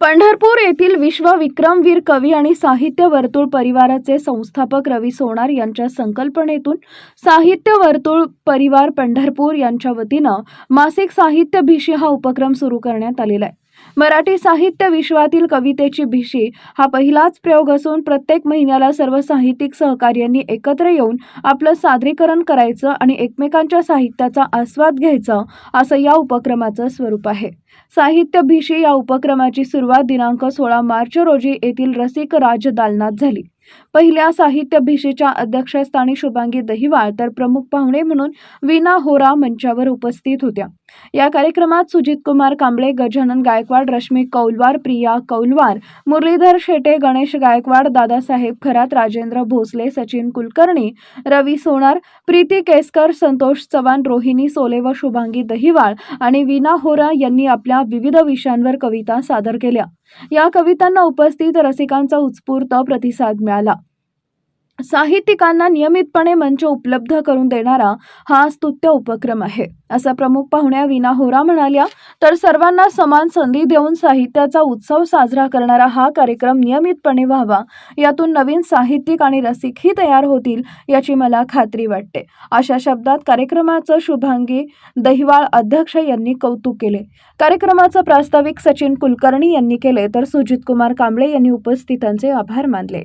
पंढरपूर येथील विश्व विक्रमवीर कवी आणि साहित्य वर्तुळ परिवाराचे संस्थापक रवी सोनार यांच्या संकल्पनेतून साहित्य वर्तुळ परिवार पंढरपूर यांच्या वतीनं मासिक साहित्य भिशी हा उपक्रम सुरू करण्यात आलेला आहे. मराठी साहित्य विश्वातील कवितेची भिशी हा पहिलाच प्रयोग असून प्रत्येक महिन्याला सर्व साहित्यिक सहकार्यांनी एकत्र येऊन आपलं सादरीकरण करायचं आणि एकमेकांच्या साहित्याचा आस्वाद घ्यायचा असं या उपक्रमाचं स्वरूप आहे. साहित्य भिशी या उपक्रमाची सुरुवात दिनांक सोळा मार्च रोजी येथील रसिक राजदालनात झाली. पहिल्या साहित्य भिशीच्या अध्यक्षस्थानी शुभांगी दहिवाळ तर प्रमुख पाहुणे म्हणून वीना होरा मंचावर उपस्थित होत्या. या कार्यक्रमात सुजित कुमार कांबळे गजानन गायकवाड रश्मी कौलवार प्रिया कौलवार मुरलीधर शेटे गणेश गायकवाड दादासाहेब खरात राजेंद्र भोसले सचिन कुलकर्णी रवी सोनार प्रीती केसकर संतोष चव्हाण रोहिणी सोले व शुभांगी दहिवाळ आणि वीना होरा यांनी आपल्या विविध विषयांवर कविता सादर केल्या. या कवितांना उपस्थित रसिकांचा उत्स्फूर्त प्रतिसाद मिळाला. मिळाला. साहित्यिकांना नियमितपणे मंच उपलब्ध करून देणारा हा स्तुत्य उपक्रम आहे. असं प्रमुख पाहुण्या विना होरा म्हणाल्या तर सर्वांना समान संधी देऊन साहित्याचा उत्सव साजरा करणारा हा कार्यक्रम नियमितपणे व्हावा. यातून नवीन साहित्यिक आणि रसिकही तयार होतील याची मला खात्री वाटते. अशा शब्दात कार्यक्रमाचं शुभांगी दहिवाळ अध्यक्ष यांनी कौतुक केले. कार्यक्रमाचं प्रास्ताविक सचिन कुलकर्णी यांनी केले तर सुजित कुमार कांबळे यांनी उपस्थितांचे आभार मानले.